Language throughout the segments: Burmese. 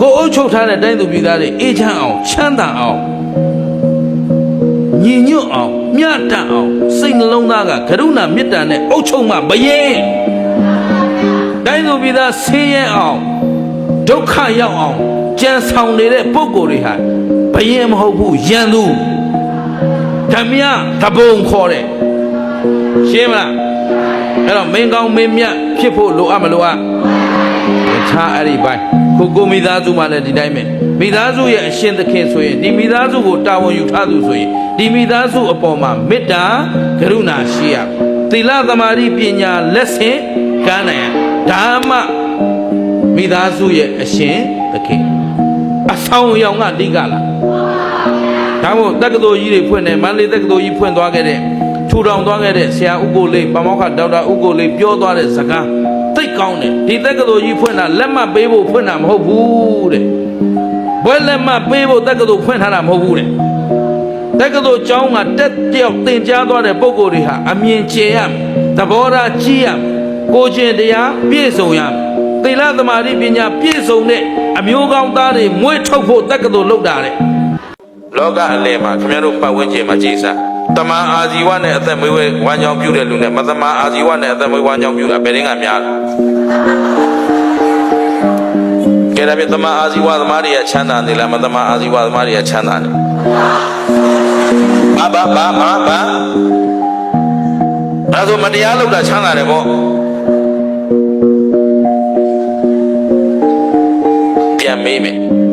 ကိုအုပ်ချုပ်ထားတဲ့တိုင်းသူပြည်သားတွေအေးချမ်းအောင်ချမ်းသာအောင်ညီညွတ်အောင်မျှတအောင်စိတ်နှလုံးသားကကရုဏာမေတ္တာနဲ့အုပ်ချုပ်မှဘယင်တိုင်းသူပြည်သားဆင်းရဲအောင်ဒုက္ခရောက်အောင်ကြံဆောင်နေတဲ့ပုံကိုယ်တွေဟာဘယင်မဟုတ်ဘူးယံသူဓမြတပုံခေါ်တယ်ရှင်းမလားအဲ့တော့မင်းကောင်းမင်းမြတ်ဖြစ်ဖို့လိုအပ်မလိုအပ်တခြားအဲ့ဒီဘိုင်း ကိုကိုမိသားစုမှလည်းဒီတိုင်းပဲမိသားစုရဲ့အရှင်သခင်ဆိုရင်ဒီမိသားစုကိုတာဝန်ယူထားသူဆိုရင်ဒီမိသားစုအပေါ်မှာမေတ္တာကရုဏာရှိရမယ်သီလသမာဓိပညာလက်ဆင့်ကမ်းနိုင်ရဒါမှမိသားစုရဲ့အရှင်သခင်အဆောင်အယောင်ကအဓိကလားဒါမို့တက္ကသိုလ်ကြီးတွေဖွင့်တယ်မန္တလေးတက္ကသိုလ်ကြီးဖွင့်သွားခဲ့တဲ့ထူထောင်သွားခဲ့တဲ့ဆရာဥကိုလေးပမောက္ခဒေါက်တာဥကိုလေးပြောသွားတဲ့စကားသိတ် ကောင်းတယ်ဒီတက္ကသိုလ်ကြီးဖွင့်တာလက်မှတ်ပေးဖို့ဖွင့်တာမဟုတ်ဘူးတဲ့ဘွဲလက်မှတ်ပေးဖို့တက္ကသိုလ်ဖွင့်ထားတာမဟုတ်ဘူးတဲ့တက္ကသိုလ်ကျောင်းကတက်တယောက်သင်ကြားသွားတဲ့ပုံကိုယ်တွေဟာအမြင်ကျယ်ရမယ်သဘောထားကြီးရမယ်ကိုချင်းတရားပြည့်စုံရမယ်သီလသမာဓိပညာပြည့်စုံတဲ့အမျိုးကောင်းသားတွေမွေးထုတ်ဖို့တက္ကသိုလ်လုပ်တာတဲ့လောကအလယ်မှာခင်ဗျားတို့ပတ်ဝန်းကျင်မှာကြည်စား တမန်အာဇီဝနဲ့အသက်မွေးဝဲဝမ်းကြောင်းပြုတဲ့လူနဲ့မတမန်အာဇီဝနဲ့အသက်မွေးဝမ်းကြောင်းပြုတာဘယ်ရင်ကများလဲကဲဒါပြတမန်အာဇီဝသမားတွေကချမ်းသာနေလားမတမန်အာဇီဝသမားတွေကချမ်းသာနေဘာဘာဘာဘာဘာဒါဆိုမတရားလုပ်တာချမ်းသာတယ်ပေါ့ပြန်မေးမယ်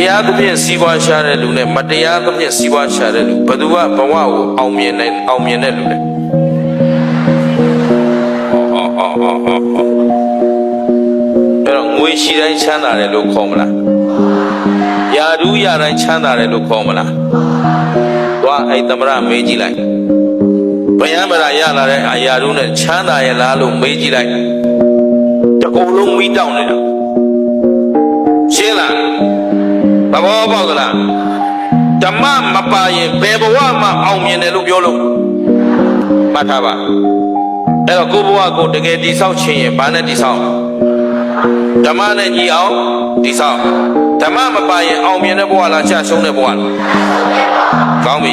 တရားသဖြင့်စီးပွားရှာတဲ့လူနဲ့မတရားသဖြင့်စီးပွားရှာတဲ့လူဘယ်သူကဘဝကိုအောင်မြင်နိုင်အောင်မြင်တဲ့လူလဲဟောဟောဟောဟောဟောအဲ့တော့ငွေရှိတိုင်းချမ်းသာတယ်လို့ခေါ်မလားယာဒူးယာတိုင်းချမ်းသာတယ်လို့ခေါ်မလားသွားအဲ့သမရမေးကြည့်လိုက်ဘယံမရာရလာတဲ့အာယာဒူးနဲ့ချမ်းသာရဲ့လားလို့မေးကြည့်လိုက်တကူလုံးမိတောင်းနေတာရှင်းလား သဘောပေါက်သလားဓမ္မမပါရင်ဘယ်ဘဝမှအောင်မြင်တယ်လို့ပြောလို့မှတ်ထားပါအဲ့တော့ကိုယ့်ဘဝကိုတကယ်တိဆောက်ခြင်းရင်ဘာနဲ့တိဆောက်ဓမ္မနဲ့ညီအောင်တိဆောက်ဓမ္မမပါရင်အောင်မြင်တဲ့ဘဝလားချရှုံးတဲ့ဘဝလားကောင်းပြီ